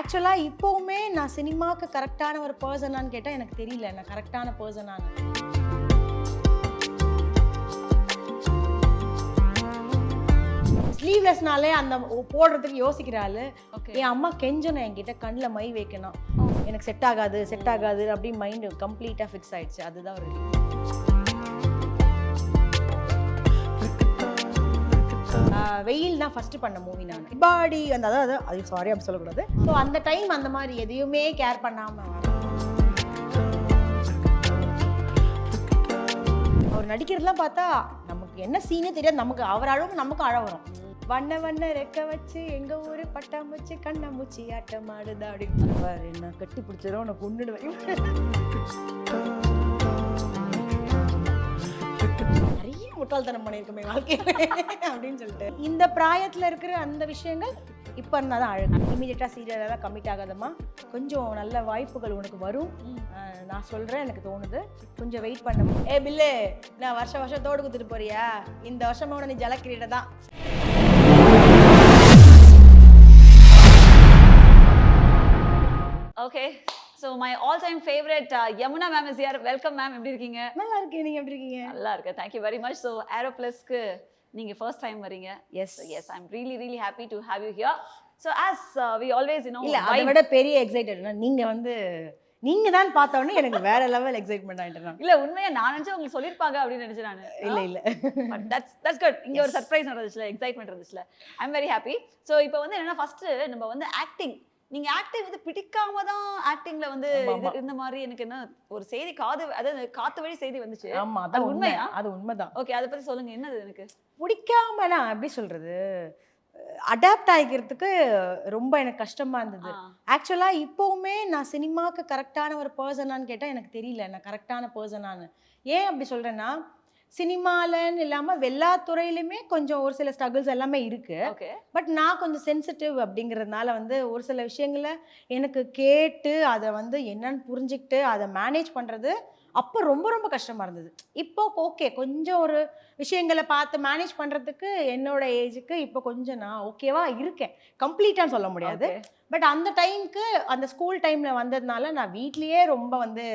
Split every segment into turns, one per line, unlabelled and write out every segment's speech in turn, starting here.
ஆக்சுவலாக இப்போவுமே நான் சினிமாவுக்கு கரெக்டான ஒரு பர்சனான்னு கேட்டால் எனக்கு தெரியல. நான் கரெக்டான பர்சனான்னு ஸ்லீவ்லெஸ்னாலே அந்த போடுறதுக்கு யோசிக்கிறாள் என் அம்மா கெஞ்சணும் என்கிட்ட கண்ணில் மை வைக்கணும். எனக்கு செட் ஆகாது செட் ஆகாது அப்படி மைண்டு கம்ப்ளீட்டாக ஃபிக்ஸ் ஆயிடுச்சு. அதுதான் ஒரு வெயில் தான் ஃபர்ஸ்ட் பண்ண மூவி நான். பாடி அந்த அதாவது அது சாரி அப்படி சொல்லக்கூடாது. ஸோ அந்த டைம் அந்த மாதிரி எதையுமே கேர் பண்ணாம அவர் நடிக்கிறதுலாம் பார்த்தா நமக்கு என்ன சீனே தெரியாது. நமக்கு அவர் அளவுக்கு நமக்கு அழ வரும். வண்ண வண்ண ரெக்க வச்சு எங்க ஊரு பட்டாம்பூச்சி கண்ணாமூச்சி ஆட்டம் ஆடுதா அப்படின்னு. என்ன கட்டி பிடிச்சிடும் உனக்கு கொண்டுடுவேன் முட்டாள்தனம் பண்ணியிருக்கோமே வாழ்க்கையில அப்படின்னு சொல்லிட்டு. இந்த பிராயத்தில் இருக்கிற அந்த விஷயங்கள் இப்போ இருந்தால் தான் அழகு. இமீடியட்டாக சீரியலெல்லாம் கம்மிட் ஆகாதம்மா. கொஞ்சம் நல்ல வாய்ப்புகள் உனக்கு வரும். நான் சொல்கிறேன் எனக்கு தோணுது. கொஞ்சம் வெயிட் பண்ண. ஏ பில்லு நான் வருஷம் வருஷம் தோடு கொடுத்துட்டு போறியா? இந்த வருஷமோட நீ ஜலக்கிரீட தான்.
Okay so my all time favourite Yamuna ma'am is யார் வெல்கம் மேம் எப்படி இருக்கீங்க?
நல்லா இருக்கு நீங்க எப்படி இருக்கீங்க?
நல்லா இருக்கு thank you very much so aero ப்ளஸ்க்கு நீங்க ஃபர்ஸ்ட் டைம் வரீங்க.
Yes
yes I am really really happy to have you here so as we always know
இல்ல அதை விட பெரிய எக்ஸைட்டட்னா நீங்க வந்து நீங்க தான் பார்த்த உடனே எனக்கு வேற லெவல் எக்ஸைட்மெண்ட் ஆயிட்டேன் நான்.
இல்ல உண்மையா நான் நினைச்சேன் உங்களுக்கு சொல்லிருப்பாங்க அப்படின்னு நினைச்சேன் நான்.
இல்ல இல்ல.
பட் தட்ஸ் தட்ஸ் குட் இங்க ஒரு. சர்ப்ரைஸ் நடந்துச்சுல எக்ஸைட்மெண்ட் இருந்துச்சுல. ஐ வெரி ஹாப்பி ஸோ இப்போ வந்து என்னன்னா ஃபர்ஸ்ட் நம்ம வந்து ஆக்டிங் நீங்க ஆக்டிங் வந்து பிடிக்காம தான் ஆக்டிங்ல வந்து. இந்த மாதிரி எனக்கு என்ன ஒரு செய்தி காது அதாவது காத்து வழி செய்தி வந்துச்சு.
ஆமா
அது
உண்மை.
உண்மையா?
அது உண்மைதான்.
ஓகே அதை பத்தி சொல்லுங்க. என்னது எனக்கு?
பிடிக்காமனா எப்படி சொல்றது? அடாப்ட் ஆகிக்கிறதுக்கு ரொம்ப எனக்கு கஷ்டமா இருந்தது.
ஆ,
ஆக்சுவலாக இப்போவுமே நான் சினிமாவுக்கு கரெக்டான ஒரு பர்சனான்னு கேட்டால் எனக்கு தெரியல. நான் கரெக்டான பர்சனான்னு ஏன் அப்படி சொல்கிறேன்னா சினிமாலன்னு இல்லாமல் எல்லா துறையிலுமே கொஞ்சம் ஒரு சில ஸ்ட்ரகிள்ஸ் எல்லாமே இருக்குது பட் நான் கொஞ்சம் சென்சிட்டிவ் அப்படிங்கிறதுனால வந்து ஒரு சில விஷயங்களை எனக்கு கேட்டு அதை வந்து என்னன்னு புரிஞ்சுக்கிட்டு அதை மேனேஜ் பண்ணுறது அப்போ ரொம்ப ரொம்ப கஷ்டமாக இருந்தது. இப்போ ஓகே கொஞ்சம் ஒரு விஷயங்களை பார்த்து மேனேஜ் பண்ணுறதுக்கு என்னோட ஏஜுக்கு இப்போ கொஞ்சம் நான் ஓகேவா இருக்கேன். கம்ப்ளீட்டான்னு சொல்ல முடியாது. பட் அந்த டைம்க்கு அந்த ஸ்கூல் டைம்ல வந்ததுனால நான் வீட்லயே ரொம்ப வந்து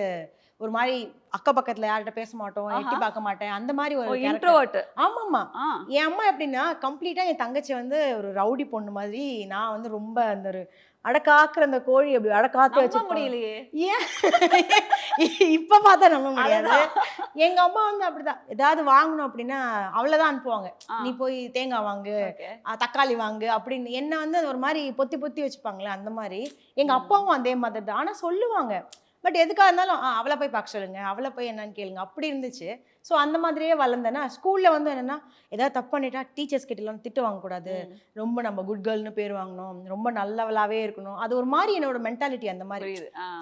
ஒரு மாதிரி அக்க பக்கத்துல யார்கிட்ட பேச மாட்டோம். எட்டி பார்க்க மாட்டேன். அந்த மாதிரி ஒரு.
இன்ட்ரோவர்ட்
ஆமாமா
ஆ.
என் அம்மா எப்படின்னா கம்ப்ளீட்டா என் தங்கச்சி வந்து ஒரு ரவுடி பொண்ணு மாதிரி நான் வந்து ரொம்ப அந்த ஒரு அடக்காக்குற அந்த கோழி அப்படி அடக்காத்து வச்சு
முடியலையே.
ஏன்? இப்ப பார்த்தா நம்ப முடியாது. எங்க அம்மா வந்து அப்படிதான். ஏதாவது வாங்கணும் அப்படின்னா அவ்வளவுதான் அனுப்புவாங்க. நீ போய் தேங்காய் வாங்கு தக்காளி வாங்கு அப்படின்னு. என்ன வந்து ஒரு மாதிரி பொத்தி பொத்தி வச்சுப்பாங்களே அந்த மாதிரி. எங்க அப்பாவும் அதே மாதிரி தான். ஆனா சொல்லுவாங்க பட் எதுக்காக இருந்தாலும் ஆ, அவளை போய் பார்க்க சொல்லுங்க அவளை போய் என்னன்னு கேளுங்க. அப்படி இருந்துச்சு. ஸோ அந்த மாதிரியே வளர்ந்தேன்னா ஸ்கூல்ல வந்து என்னன்னா ஏதாவது தப்பு பண்ணிட்டா டீச்சர்ஸ் கிட்டலாம் திட்டு வாங்கக்கூடாது ரொம்ப நம்ம குட் கேர்ள்னு பேர் வாங்கணும். ரொம்ப நல்லவளாவே இருக்கணும். அது ஒரு மாதிரி என்னோட மென்டாலிட்டி அந்த மாதிரி.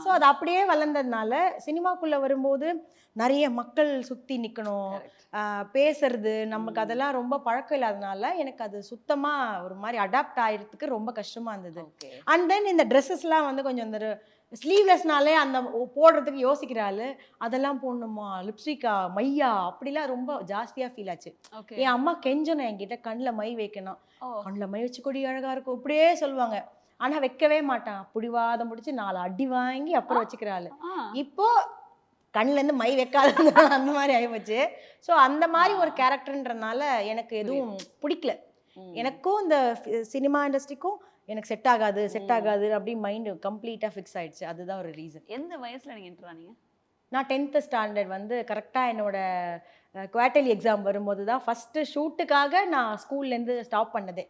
ஸோ அது அப்படியே வளர்ந்ததுனால சினிமாக்குள்ள வரும்போது நிறைய மக்கள் சுத்தி நிக்கணும்.
Correct.
ஆஹ் பேசுறது நமக்கு. அதெல்லாம் ரொம்ப பழக்கம் இல்லாதனால எனக்கு அது சுத்தமா ஒரு மாதிரி அடாப்ட் ஆயிரதுக்கு ரொம்ப கஷ்டமா இருந்தது. அண்ட் தென் இந்த ட்ரெஸ்ஸஸ்லாம் வந்து கொஞ்சம் இந்த ஸ்லீவ்லெஸ்னாலே அந்த போடுறதுக்கு யோசிக்கிறாள் அதெல்லாம் போடணுமா? லிப்ஸ்டிக்கா மையா? அப்படிலாம் ரொம்ப ஜாஸ்தியா ஃபீல் ஆச்சு. என் அம்மா கெஞ்சணும் என்கிட்ட கண்ணில் மை வைக்கணும். கண்ணில் மை வச்சு கொடி அழகா இருக்கும். இப்படியே சொல்லுவாங்க. ஆனா வைக்கவே மாட்டான். பிடிவாதம் முடிச்சு நாலு அடி வாங்கி அப்புறம் வச்சுக்கிறாள் இப்போ கண்ணுல இருந்து மை வைக்காத அந்த மாதிரி ஆயிப்போச்சு ஸோ அந்த மாதிரி ஒரு கேரக்டர்ன்றனால எனக்கு எதுவும் பிடிக்கல. எனக்கும் இந்த சினிமா இண்டஸ்ட்ரிக்கும் எனக்கு செட் ஆகாது செட். ஆகாது அப்படி மைண்டு கம்ப்ளீட்டாக ஃபிக்ஸ் ஆயிடுச்சு. அதுதான் ஒரு ரீசன்
எந்த வயசுல நீங்க என்டர் ஆனீங்க?
நான் டென்த்து ஸ்டாண்டர்ட் வந்து கரெக்டாக என்னோட குவார்டர்லி எக்ஸாம் வரும்போது தான் ஃபஸ்ட்டு ஷூட்டுக்காக நான் ஸ்கூல்லேருந்து ஸ்டாப் பண்ணதே.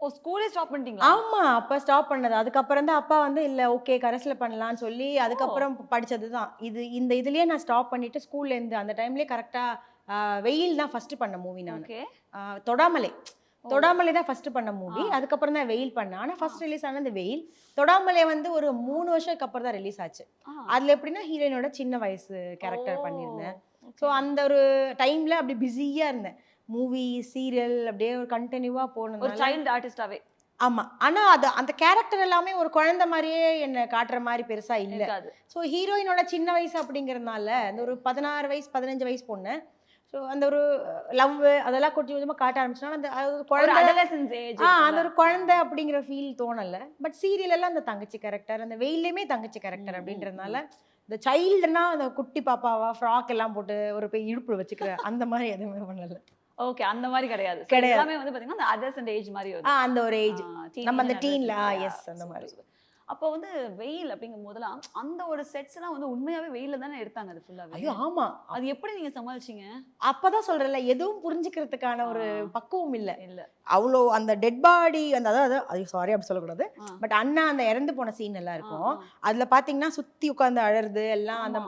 ஓ ஸ்கூலே ஸ்டாப் பண்ணிட்டீங்களா?
ஆமா அப்ப ஸ்டாப் பண்ணது. அதுக்கப்புறம் தான் அப்பா வந்து இல்ல ஓகே கரஸ்ல பண்ணலாம்னு சொல்லி அதுக்கப்புறம் படிச்சது தான் இது இந்த இதுலயே நான் ஸ்டாப் பண்ணிட்டு ஸ்கூல்ல இருந்து அந்த டைம்லயே கரெக்டா வெயில் தான் ஃபர்ஸ்ட் பண்ண மூவி நான். தொடாமலை. தொடாமலை தான் ஃபர்ஸ்ட் பண்ண மூவி. அதுக்கப்புறம் தான் வெயில் பண்ணேன். ஆனா ஃபர்ஸ்ட் ரிலீஸ் ஆனது வெயில். தொடாமலை வந்து ஒரு மூணு வருஷத்துக்கு அப்புறம் தான் ரிலீஸ் ஆச்சு. அதுல எப்படின்னா ஹீரோயினோட சின்ன வயசு கேரக்டர் பண்ணியிருந்தேன். ஸோ அந்த ஒரு டைம்ல அப்படி பிஸியா இருந்தேன். மூவி சீரியல் அப்படியே ஒரு கண்டினியூவா
ஒரு
போனது
சைல்டு ஆர்டிஸ்டாவே
ஆமா. ஆனா அது அந்த கேரக்டர் எல்லாமே ஒரு குழந்தை மாதிரியே என்ன காட்டுற மாதிரி பெருசா இல்ல. ஸோ ஹீரோயினோட சின்ன வயசு அப்படிங்கறதுனால அந்த ஒரு பதினாறு வயசு பதினஞ்சு வயசு பொண்ணு. ஸோ அந்த ஒரு லவ் அதெல்லாம் கொஞ்சம் கொஞ்சமாக காட்ட ஆரம்பிச்சோன்னா அந்த குழந்தை ஆ அந்த. ஒரு குழந்தை அப்படிங்கிற ஃபீல் தோணல. பட் சீரியல் எல்லாம் அந்த தங்கச்சி கேரக்டர் அந்த வெயிலையுமே தங்கச்சி கேரக்டர் அப்படின்றதுனால இந்த சைல்டுனா அந்த குட்டி பாப்பாவா ஃப்ராக் எல்லாம் போட்டு ஒரு போய் இடுப்புல வச்சுக்கிற அந்த மாதிரி எதுவுமே பண்ணல.
ஓகே அந்த மாதிரி கிடையாது.
கிடையாது.
வந்து பாத்தீங்கன்னா அந்த adolescent ஏஜ் மாதிரி
அந்த ஒரு ஏஜ் நம்ம அந்த yes,
Yeah,
அந்த மாதிரி.
அப்போ வந்து வெயில் அப்படிங்கும் போதெல்லாம் அந்த ஒரு செட்ஸ் எல்லாம் வந்து உண்மையாவே வெயில்ல தானே எடுத்தாங்க அது ஃபுல்லாவே
ஐயோ ஆமா
அது எப்படி நீங்க சமாளிச்சீங்க
அப்பதான் சொல்றேன்ல எதுவும் புரிஞ்சுக்கிறதுக்கான ஒரு. பக்குவம் இல்ல
இல்ல
அவ்வளோ அந்த டெட் பாடி அந்த அதாவது அது சாரி அப்படி சொல்லக்கூடாது. பட் அண்ணா அந்த இறந்து போன சீன் எல்லாம் இருக்கும். அதுல பாத்தீங்கன்னா சுத்தி உட்காந்து அழறது எல்லாம் அந்த.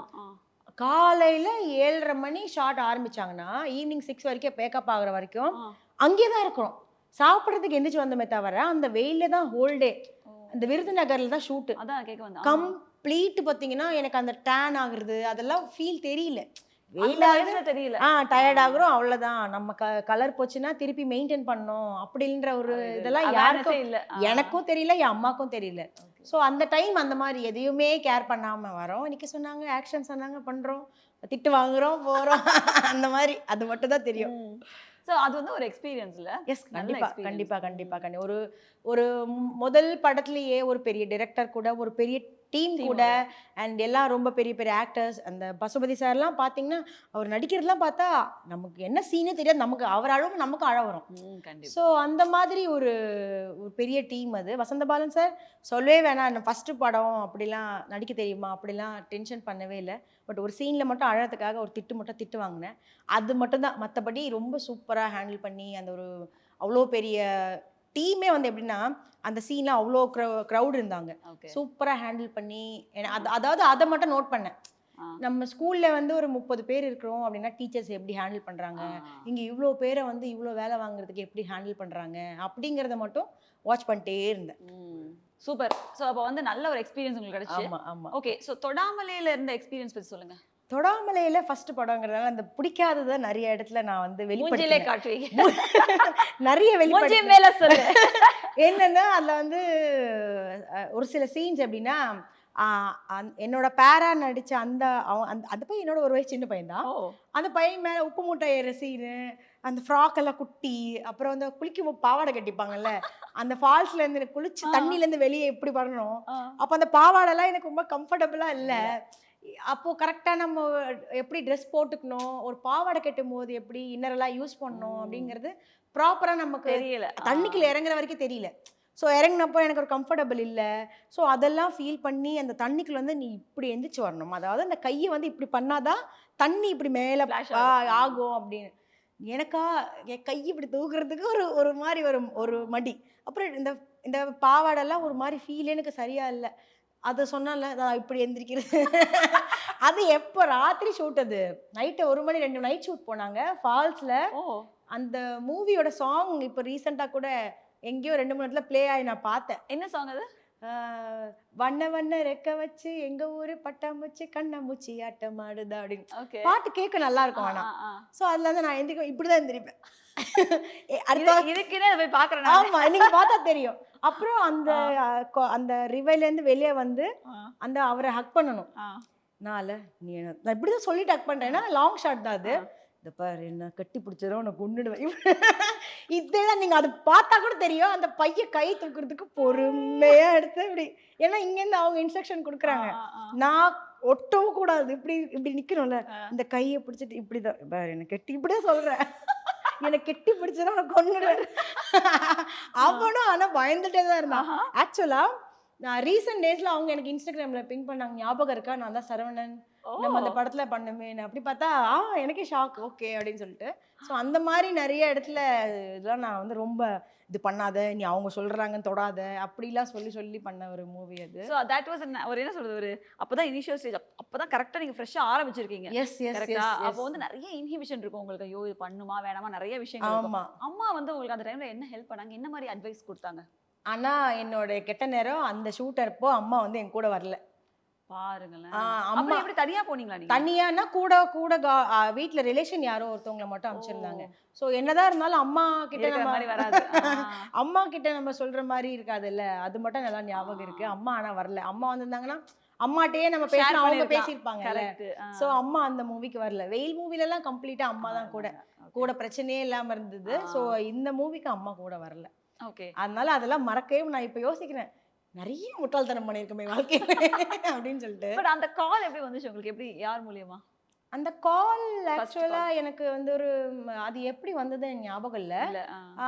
காலையில ஏழரை மணி ஷார்ட் ஆரம்பிச்சாங்கன்னா ஈவினிங் சிக்ஸ் வரைக்கும் பேக்கப் ஆகுற வரைக்கும். அங்கேயே தான் இருக்கிறோம் சாப்பிட்றதுக்கு எந்திரிச்சு வந்தோமே தவிர அந்த வெயில தான் ஹோல் டே
ஓ.
அந்த விருதுநகர்ல தான் ஷூட்டு
அதான் கேட்க வந்தேன்.
கம்ப்ளீட் பாத்தீங்கன்னா எனக்கு அந்த டேன் ஆகுறது அதெல்லாம் ஃபீல் தெரியல.
தெரியல.
ஆ டயர்ட் ஆகுறோம் அவ்வளவுதான். நம்ம க கலர் போச்சுன்னா திருப்பி மெயின்டைன் பண்ணோம் அப்படின்ற ஒரு இதெல்லாம் யாருக்கும்
இல்ல.
எனக்கும் தெரியல என் அம்மாக்கும் தெரியல. ஸோ அந்த டைம் அந்த மாதிரி எதையுமே கேர் பண்ணாம வரோம். இன்னைக்கு சொன்னாங்க ஆக்ஷன் சொன்னாங்க பண்றோம் திட்டு வாங்குறோம் போறோம். அந்த மாதிரி அது மட்டும் தான் தெரியும்
சோ அது வந்து ஒரு எக்ஸ்பீரியன்ஸ்ல
எஸ்
நல்ல
கண்டிப்பா
experience.
கண்டிப்பா கண்டிப்பா கண்டி ஒரு ஒரு முதல் படத்துலயே ஒரு பெரிய டைரக்டர் கூட ஒரு பெரிய டீம் கூட அண்ட் எல்லாம் ரொம்ப பெரிய பெரிய ஆக்டர்ஸ் அந்த பசுபதி சார்லாம் பார்த்தீங்கன்னா அவர் நடிக்கிறதுலாம் பார்த்தா நமக்கு என்ன சீனே தெரியாது. நமக்கு அவர் அளவுக்கு நமக்கு அழ வரும். ஸோ அந்த மாதிரி ஒரு ஒரு பெரிய டீம் அது. வசந்தபாலன் சார் சொல்லவே வேணாம். ஃபஸ்ட்டு படம் அப்படிலாம் நடிக்க தெரியுமா? அப்படிலாம் டென்ஷன் பண்ணவே இல்லை. பட் ஒரு சீனில் மட்டும் அழறதுக்காக ஒரு திட்டு மட்டும் திட்டு வாங்கினேன். அது மட்டும்தான். மற்றபடி ரொம்ப சூப்பராக ஹேண்டில் பண்ணி அந்த ஒரு அவ்வளோ பெரிய டீமே வந்து எப்படின்னா அந்த சீனில் அவ்வளோ க்ரௌ க்ரௌட் இருந்தாங்க. சூப்பராக ஹேண்டில் பண்ணி அது அதாவது அதை மட்டும் நோட் பண்ணேன். நம்ம ஸ்கூலில் வந்து ஒரு முப்பது பேர் இருக்கிறோம் அப்படின்னா டீச்சர்ஸ் எப்படி ஹேண்டில் பண்ணுறாங்க இங்க இவ்வளோ பேரை வந்து இவ்வளோ வேலை வாங்குறதுக்கு எப்படி ஹேண்டில் பண்றாங்க? அப்படிங்கறத மட்டும் வாட்ச் பண்ணிட்டே இருந்தேன்.
சூப்பர் சோ அப்ப வந்து நல்ல ஒரு எக்ஸ்பீரியன்ஸ் உங்களுக்கு கிடைச்சு. ஓகே சோ தொடாமலையில இருந்த எக்ஸ்பீரியன்ஸ் பத்தி சொல்லுங்க.
தொடாமலையில ஃபர்ஸ்ட் படங்கிறதால அந்த பிடிக்காதத நிறைய இடத்துல நான் வந்து வெளிப்படுத்தினேன்.
காட்டுவீங்க.
நிறைய
மூஞ்சி
வெளிப்படுத்தி
மேல சொல்லு.
என்னன்னா அதுல வந்து ஒரு சில சீன்ஸ் அந்த- என்னோட பேரா நடிச்ச அந்த அந்த பையன் என்னோட ஒரு வயசு சின்ன பையன் தான். அந்த பையன் மேல உப்பு மூட்டை ஏற சீனு அந்த ஃப்ராக் எல்லாம் குட்டி அப்புறம் அந்த குளிக்கும் பாவாடை கட்டிப்பாங்கல்ல அந்த ஃபால்ஸ்ல இருந்து குளிச்சு. தண்ணில இருந்து வெளியே எப்படி வரணும்?
ஆ.
அப்போ அந்த பாவாடைலாம் எனக்கு ரொம்ப கம்ஃபர்டபுளா இல்ல. அப்போ கரெக்டா நம்ம எப்படி ட்ரெஸ் போட்டுக்கணும்? ஒரு பாவாடை கட்டும் போது எப்படி இன்னரெல்லாம் யூஸ் பண்ணணும். அப்படிங்கிறது ப்ராப்பரா நமக்கு
தெரியல.
தண்ணிக்குள்ள இறங்குற வரைக்கும் தெரியல. ஸோ இறங்குனப்போ எனக்கு ஒரு கம்ஃபர்டபுள் இல்லை. ஸோ அதெல்லாம் ஃபீல் பண்ணி அந்த தண்ணிக்குள்ள வந்து நீ இப்படி எந்திரிச்சு வரணும். அதாவது அந்த கையை வந்து இப்படி பண்ணாதான் தண்ணி இப்படி மேலே
ஆகும்.
அப்படின்னு. எனக்கா என் கை இப்படி தூக்குறதுக்கு ஒரு ஒரு மாதிரி ஒரு ஒரு மடி. அப்புறம் இந்த இந்த பாவாடெல்லாம் ஒரு மாதிரி ஃபீல் எனக்கு சரியா இல்லை. அதை சொன்னால நான் இப்படி எந்திரிக்கிறது அது எப்போ ராத்திரி ஷூட் அது? நைட்டு ஒரு மணி ரெண்டு நைட் ஷூட் போனாங்க. ஃபால்ஸில் அந்த மூவியோட சாங் இப்போ ரீசெண்டாக கூட எங்கேயோ ரெண்டு மூணு இடத்துல ப்ளே ஆகி நான் பார்த்தேன்.
என்ன சாங் அது?
வண்ண வண்ண ரெக்க வச்சு எங்க ஊரு பட்டாம்பூச்சி கண்ணாமூச்சி ஆட்டம் ஆடுதா அப்படின்னு. பாட்டு கேட்க நல்லா இருக்கும் ஆனா. ஸோ அதுல இருந்து நான் எந்திரிக்கும் இப்படிதான் எந்திரிப்பேன்.
இதுக்குன்னே இதை போய் பாக்குறேன்.
ஆமா நீங்க பார்த்தா தெரியும். அப்புறம் அந்த அந்த ரிவைல இருந்து வெளியே வந்து அந்த அவரை ஹக் பண்ணணும். நால நீ நான் இப்படிதான் சொல்லிட்டு ஹக் பண்றேன். ஏன்னா லாங் ஷாட் தான் அது. இந்த பாரு என்ன கட்டி பிடிச்சதும் உனக்கு கொண்டுடுவேன் இதெல்லாம் நீங்க அது பார்த்தா கூட தெரியும். அந்த பைய கை தூக்குறதுக்கு பொறுமையா எடுத்து இப்படி ஏன்னா இங்க இருந்து அவங்க இன்ஸ்ட்ரக்ஷன் கொடுக்குறாங்க. நான் ஒட்டவும் கூடாது. இப்படி இப்படி நிக்கணும்ல.
ஆ.
இந்த கையை பிடிச்சிட்டு இப்படிதான். பாரு என்ன கெட்டி இப்படியே சொல்றேன். எனக்கு கெட்டி பிடிச்சதும் உனக்கு கொண்டுடுவேன் அவனும் ஆனா பயந்துட்டே தான் இருந்தான். ஆக்சுவலா நான் ரீசெண்ட் டேஸ்ல அவங்க எனக்கு இன்ஸ்டாகிராம்ல பிங் பண்ணாங்க. ஞாபகம் இருக்கா? நான் தான் சரவணன். நம்ம அந்த படத்துல பண்ணுமே. அப்படி பார்த்தா ஆ எனக்கே ஷாக் ஓகே அப்படின்னு சொல்லிட்டு. ஸோ அந்த மாதிரி நிறைய இடத்துல இதெல்லாம் நான் வந்து ரொம்ப இது பண்ணாத. நீ அவங்க சொல்றாங்கன்னு தொடாத. அப்படிலாம் சொல்லி சொல்லி பண்ண ஒரு மூவி அது.
That was an- ஒரு என்ன சொல்றது? ஒரு அப்பதான் இனிஷியல் ஸ்டேஜ் அப்பதான் கரெக்டா நீங்க ஃப்ரெஷ்ஷா ஆரம்பிச்சிருக்கீங்க.
எஸ் எஸ்
அப்போ வந்து நிறைய இன்ஹிபிஷன் இருக்கும் உங்களுக்கு. ஐயோ இது பண்ணுமா வேணாமா நிறைய விஷயங்கள் இருக்கும்.
ஆமா.
அம்மா வந்து உங்களுக்கு அந்த டைம்ல என்ன ஹெல்ப் பண்ணாங்க? என்ன மாதிரி அட்வைஸ் கொடுத்தாங்க?
ஆனா என்னோட கெட்ட நேரம் அந்த ஷூட்டர் அப்போ அம்மா வந்து என் கூட வரல.
பாருங்களேன்.
அம்மா
எப்படி தனியா போனீங்களா நீங்க?
தனியானா கூட கூட வீட்ல ரிலேஷன் யாரோ ஒருத்தவங்கள மட்டும் அமைச்சிருந்தாங்க. சோ என்னதான் இருந்தாலும் அம்மா கிட்ட நம்ம
மாதிரி வராது.
அம்மா கிட்ட நம்ம சொல்ற மாதிரி இருக்காதுல்ல. அது மட்டும் நல்லா ஞாபகம் இருக்கு. அம்மா ஆனா வரல. அம்மா வந்திருந்தாங்கன்னா அம்மாட்டே நம்ம பேசினா அவங்க.
ஆ.
சோ அம்மா அந்த மூவிக்கு வரல. வெயில் மூவில எல்லாம் கம்ப்ளீட்டா அம்மா தான் கூட. கூட பிரச்சனையே இல்லாம இருந்தது. சோ இந்த மூவிக்கு அம்மா கூட வரல.
Okay.
அதனால அதெல்லாம் மறக்கவே நான் இப்ப யோசிக்கிறேன் நிறைய முட்டாள்தனம் பண்ணியிருக்கோமே வாழ்க்கையில அப்படின்னு சொல்லிட்டு.
பட் அந்த கால் எப்படி வந்துச்சு உங்களுக்கு? எப்படி யார் மூலியமா?
அந்த கால்
First
ஆக்சுவலா எனக்கு வந்து ஒரு அது எப்படி வந்தது ஞாபகம் இல்ல.
இல்ல ஆ.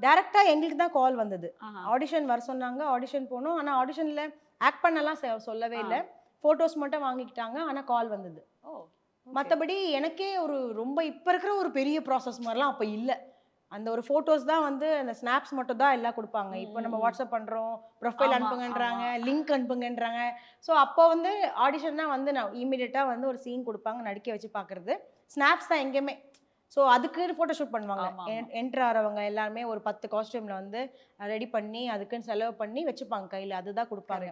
டைரக்டா எங்களுக்கு தான் கால் வந்தது. ஆடிஷன் வர சொன்னாங்க ஆடிஷன் போனோம். ஆனா ஆடிஷன்ல ஆக்ட் பண்ணலாம் சொல்லவே. இல்லை. ஃபோட்டோஸ் மட்டும் வாங்கிக்கிட்டாங்க ஆனா கால் வந்தது.
ஓ.
மத்தபடி எனக்கே ஒரு ரொம்ப இப்ப இருக்கிற ஒரு பெரிய ப்ராசஸ் மாதிரிலாம் அப்ப இல்ல. அந்த ஒரு ஃபோட்டோஸ் தான் வந்து அந்த ஸ்னாப்ஸ் மட்டும் தான் எல்லாம் கொடுப்பாங்க இப்போ நம்ம. வாட்ஸ்அப் பண்றோம் ப்ரொஃபைல் அனுப்புங்கன்றாங்க. லிங்க் அனுப்புங்கன்றாங்க ஸோ அப்போ வந்து ஆடிஷன்னா வந்து நான் இமீடியட்டாக வந்து ஒரு சீன் கொடுப்பாங்க நடிக்க வச்சு பார்க்கறது ஸ்னாப்ஸ் தான் எங்கேயுமே ஸோ அதுக்கு ஃபோட்டோ ஷூட் பண்ணுவாங்க. என்ட்ரு ஆகிறவங்க எல்லாருமே ஒரு பத்து காஸ்டியூம்ல வந்து ரெடி பண்ணி அதுக்குன்னு செலவு பண்ணி வச்சுப்பாங்க கையில் அதுதான் கொடுப்பாங்க.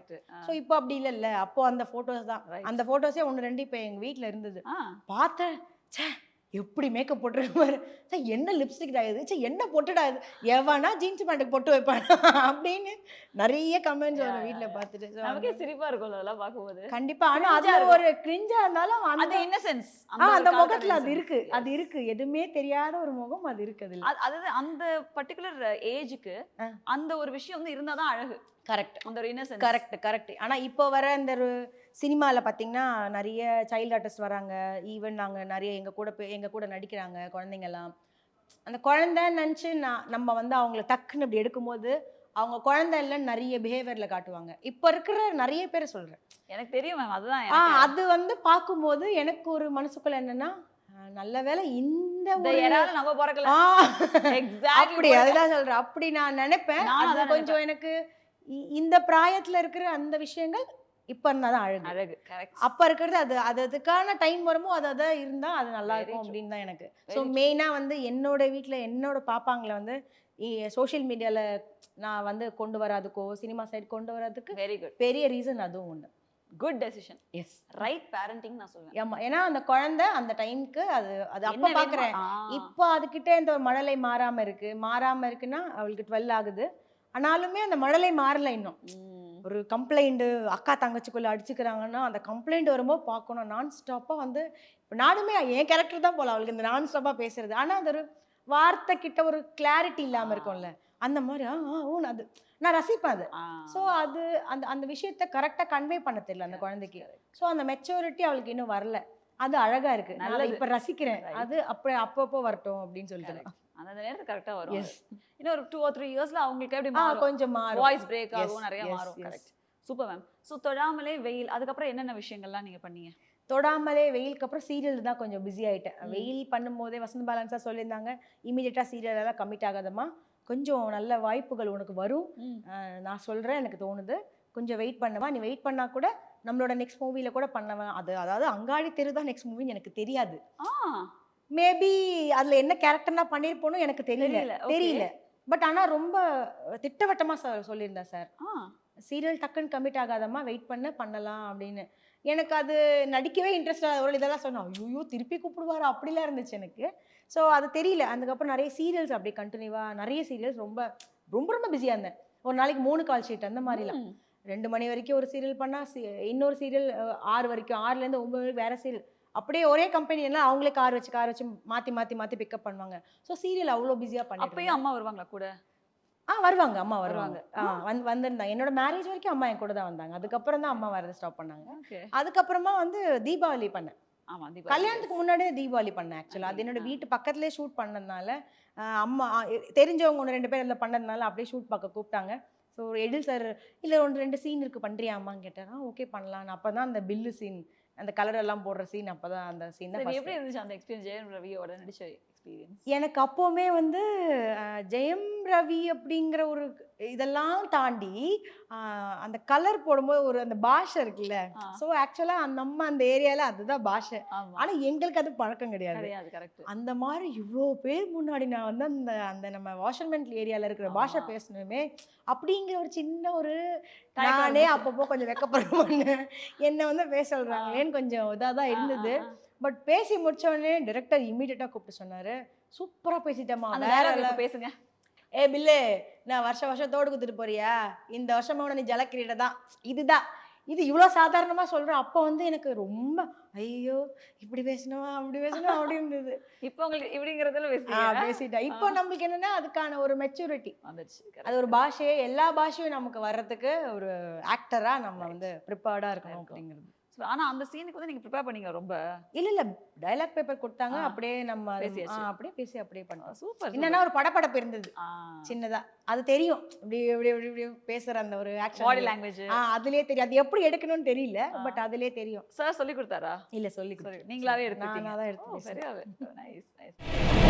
ஸோ இப்போ அப்படி இல்லைல்ல அப்போ அந்த ஃபோட்டோஸ் தான். அந்த ஃபோட்டோஸே ஒன்று ரெண்டு இப்போ எங்கள் வீட்டில் இருந்தது. பார்த்தேன் ச்சே எப்படி மேக்கப் போட்டுருக்க பாரு. ச்சே என்ன லிப்ஸ்டிக் இது? ச்சே என்ன பொட்டுடா இது? எவனா ஜீன்ஸ் பேண்ட்டுக்கு பொட்டு வைப்பான்? அப்படின்னு நிறைய கமெண்ட்ஸ் வரும் வீட்ல
yeah,
பார்த்துட்டு.
நமக்கே சிரிப்பா இருக்கும்ல அதெல்லாம் பார்க்கும்போது.
கண்டிப்பா. ஆனா
Cringe-ஆ
அதுல
இருக்கும்.
ஒரு கிரிஞ்சா இருந்தாலும் அந்த
அந்த இன்னசென்ஸ்
அந்த முகத்துல அது இருக்கு. அது இருக்கு. எதுவுமே தெரியாத ஒரு முகம் அது இருக்கு அதுல
அதாவது அந்த பர்டிகுலர் ஏஜுக்கு. அந்த ஒரு விஷயம் வந்து இருந்தாதான் அழகு.
கரெக்ட்
அந்த ஒரு இன்னசென்ஸ்
கரெக்ட் கரெக்ட் ஆனா இப்போ வர இந்த ஒரு சினிமால பாத்தீங்கன்னா நிறைய சைல்டு ஆர்டிஸ்ட் வராங்க. ஈவன் நாங்க நிறைய எங்க கூட போய் எங்க கூட நடிக்கிறாங்க குழந்தைங்க எல்லாம் அந்த குழந்தை நினச்சி நான் நம்ம வந்து அவங்கள டக்குன்னு இப்படி எடுக்கும்போது அவங்க குழந்தை இல்லைன்னு நிறைய பிஹேவியர்ல காட்டுவாங்க. இப்போ இருக்கிற நிறைய பேரை சொல்றேன்.
எனக்கு தெரியும் மேம் அதுதான்
ஆ. அது வந்து பார்க்கும்போது எனக்கு ஒரு மனசுக்குள்ள என்னன்னா நல்ல வேளை இந்த
நம்ம பிறக்கல.
ஆ,
எக்ஸாக்ட்லி
அப்படி அதுதான் சொல்றேன். அப்படி நான் நினைப்பேன். அது கொஞ்சம் எனக்கு இந்த பிராயத்துல இருக்கிற அந்த விஷயங்கள் இப்ப இருந்தாதான் அழகு.
அழகு கரெக்ட்
அப்ப இருக்கிறது அது அது அதுக்கான டைம் வருமோ அது அதான் இருந்தா அது நல்லா இருக்கும். அப்படின்னு தான் எனக்கு. So
true.
மெயினா வந்து என்னோட வீட்ல என்னோட பாப்பாங்களை வந்து சோஷியல் மீடியால நான் வந்து கொண்டு வராதுக்கோ சினிமா சைடு கொண்டு வராதுக்கு
வெரி குட்
பெரிய ரீசன் அதுவும் ஒண்ணு
good decision
yes
right parenting நான் சொல்லுவேன்
ஆமா ஏன்னா அந்த குழந்தை அந்த டைம்க்கு அது அது அப்ப பாக்குறேன். இப்போ அதுகிட்ட இந்த மழலை மாறாம இருக்கு மாறாம இருக்குன்னா அவளுக்கு டுவெல் ஆகுது. ஆனாலுமே அந்த மழலை மாறல இன்னும். ஒரு கம்ப்ளைண்ட் அக்கா தங்கச்சிக்குள்ள அடிச்சுக்கிறாங்கன்னா அந்த கம்ப்ளைண்ட் வரும்போது பார்க்கணும். நான் ஸ்டாப்பாக வந்து இப்போ நானுமே என் கேரக்டர் தான் போல அவளுக்கு இந்த நான் ஸ்டாப்பாக பேசுறது. ஆனால் அது ஒரு வார்த்தை கிட்ட ஒரு கிளாரிட்டி இல்லாமல் இருக்கும்ல. அந்த மாதிரி ஆ ஊன்னு அது. நான் ரசிப்பேன் அது. ஸோ அது அந்த அந்த விஷயத்த கரெக்டாக கன்வே பண்ண தெரியல அந்த குழந்தைக்கு. ஸோ அந்த மெச்சூரிட்டி அவளுக்கு இன்னும் வரல. அது அழகா இருக்கு. நான்
நல்லது.
இப்போ ரசிக்கிறேன். அது அப்படி அப்பப்போ வரட்டும் அப்படின்னு சொல்லிட்டு.
அந்த நேரத்துக்கு கரெக்டா வரும். இன்னும் ஒரு டூ ஆர் த்ரீ இயர்ஸ்ல அவங்களுக்கு எப்படி
கொஞ்சம் மாறும்.
வாய்ஸ் பிரேக் ஆகும் நிறைய மாறும். கரெக்ட் சூப்பர் மேம் ஸோ தொடாமலே வெயில் அதுக்கப்புறம் என்னென்ன விஷயங்கள்லாம் நீங்க பண்ணீங்க?
தொடாமலே வெயிலுக்கு அப்புறம் சீரியல் தான் கொஞ்சம் பிஸி ஆயிட்டேன்.
ம்.
வெயில் பண்ணும்போதே வசந்த் பாலன்ஸா சொல்லியிருந்தாங்க இமீடியட்டா சீரியல் எல்லாம் கமிட் ஆகாதம்மா. கொஞ்சம் நல்ல வாய்ப்புகள் உனக்கு வரும். நான் சொல்றேன் எனக்கு தோணுது. கொஞ்சம் வெயிட் பண்ணவா நீ வெயிட் பண்ணா கூட நம்மளோட நெக்ஸ்ட் மூவில கூட பண்ணவா அது. அதாவது அங்காடி தெரு தான் நெக்ஸ்ட் மூவின்னு எனக்கு தெரியாது.
ஆ.
மேபி அதுல என்ன கேரக்டர்னா பண்ணியிருப்போனோ எனக்கு தெரியல.
தெரியல,
பட் ஆனா ரொம்ப திட்டவட்டமா சொ- சொல்லியிருந்தா சார் சீரியல் டக்குன்னு கமிட் ஆகாதம்மா வெயிட் பண்ண பண்ணலாம் அப்படின்னு. எனக்கு அது நடிக்கவே இன்ட்ரெஸ்ட் ஒரு இதெல்லாம் சொன்னேன் ஐயோ திருப்பி கூப்பிடுவாரா? அப்படிலாம் இருந்துச்சு எனக்கு. ஸோ அது தெரியல. அதுக்கப்புறம் நிறைய சீரியல்ஸ் அப்படியே கண்டினியூவாக நிறைய சீரியல்ஸ் ரொம்ப ரொம்ப ரொம்ப பிஸியாக இருந்தேன். ஒரு நாளைக்கு மூணு கால் ஷீட் அந்த மாதிரிலாம். ரெண்டு மணி வரைக்கும் ஒரு சீரியல் பண்ணால் இன்னொரு சீரியல் ஆறு வரைக்கும். ஆறுலேருந்து ஒம்பது வரைக்கும் வேற சீரியல் அப்படியே ஒரே கம்பெனி எல்லாம் அவங்களே கார் வச்சு கார் வச்சு மாற்றி மாற்றி மாற்றி பிக்கப் பண்ணுவாங்க. ஸோ சீரியல் அவ்வளோ பிஸியாக பண்ணிட்டு
அப்பயும் அம்மா வருவாங்களா கூட?
ஆ வருவாங்க. அம்மா வருவாங்க. ஆ வந்து வந்திருந்தாங்க. என்னோட மேரேஜ் வரைக்கும் அம்மா என் கூட தான் வந்தாங்க. அதுக்கப்புறம் தான் அம்மா வரது ஸ்டாப் பண்ணாங்க. அதுக்கப்புறமா வந்து தீபாவளி பண்ணேன். கல்யாணத்துக்கு முன்னாடியே தீபாவளி பண்ணேன் ஆக்சுவலாக அது என்னோட. வீட்டு பக்கத்துலேயே ஷூட் பண்ணதுனால அம்மா தெரிஞ்சவங்க ஒன்று ரெண்டு பேர் அதில் பண்ணதுனால அப்படியே ஷூட் பார்க்க கூப்பிட்டாங்க. ஸோ எடில் சார் இல்லை ஒன்று ரெண்டு சீன் இருக்குது பண்ணுறியா அம்மான்னு கேட்டாரா ஓகே பண்ணலாம். அப்போ தான் அந்த பில்லு சீன் அந்த கலர் எல்லாம் போடுற சீன் அப்போ தான் அந்த சீன்
எப்படி இருந்துச்சு அந்த எக்ஸ்பீரியன்ஸ் ஜெயம் ரவியோட நடிச்ச எக்ஸ்பீரியன்ஸ்
எனக்கு அப்போவுமே வந்து ஜெயம் ரவி அப்படிங்கிற ஒரு இதெல்லாம் தாண்டி அந்த கலர் போடும்போது ஒரு அந்த பாஷை இருக்குல்ல. ஸோ ஆக்சுவலாக நம்ம அந்த ஏரியாவில் அதுதான் பாஷை. ஆனால் எங்களுக்கு அது பழக்கம் கிடையாது. அந்த மாதிரி இவ்வளோ பேர் முன்னாடி நான் வந்து அந்த அந்த நம்ம வாஷர்மெண்ட் ஏரியாவில் இருக்கிற பாஷை. பேசணுமே அப்படிங்கிற ஒரு சின்ன ஒரு நானே. அப்பப்போ கொஞ்சம் வெக்கப்படுறேன்னு என்னை வந்து பேச சொல்கிறாங்களேன்னு கொஞ்சம் இதாக தான் இருந்தது. பட் பேசி முடிச்ச உடனே டிரெக்டர் இமீடியட்டாக கூப்பிட்டு சொன்னாரு. சூப்பரா பேசிட்டேம்மா வேற
dialogue
level."
இப்ப பேசுங்க.
ஏ பில்லு நான் வருஷம் வருஷம் தோடு குத்துட்டு போறியா? இந்த வருஷமா நீ ஜலக்கிரீட தான். இதுதான். இது இவ்வளோ சாதாரணமா சொல்றேன் அப்போ வந்து எனக்கு ரொம்ப ஐயோ இப்படி பேசணுமா அப்படி பேசணும் அப்படி இருந்தது.
இப்போ உங்களுக்கு இப்படிங்கறதுல
பேசிட்டேன். இப்போ நம்மளுக்கு என்னன்னா அதுக்கான ஒரு மெச்சூரிட்டி அது ஒரு பாஷையே எல்லா பாஷையும் நமக்கு வர்றதுக்கு ஒரு ஆக்டரா நம்ம வந்து ப்ரிப்பேர்டா இருக்கணும். அப்படிங்கிறது.
Correct. ஆனா அந்த சீனுக்கு வந்து நீங்க ப்ரிப்பேர் பண்ணீங்க ரொம்ப?
இல்ல இல்ல. டைலாக் பேப்பர் கொடுத்தாங்க அப்படியே நம்ம அப்படியே பேசி அப்படியே பண்ணோம்
சூப்பர்
என்னன்னா ஒரு படப்படப்பு இருந்தது. சின்னதா. அது தெரியும். இப்படி இப்படி இப்படி இப்படி பேசுற அந்த ஒரு
பாடி
ஆக்ஷன்
லாங்குவேஜ்
ஆ அதுலயே தெரியும். அது எப்படி எடுக்கணும்னு தெரியல. பட் அதுலயே தெரியும்.
சார் சொல்லி கொடுத்தாரா?
இல்ல சொல்லி
சரி, நீங்களாவே
நான்
எடுத்துக்கிட்டீங்க
தான் எடுத்து.
Nice, nice.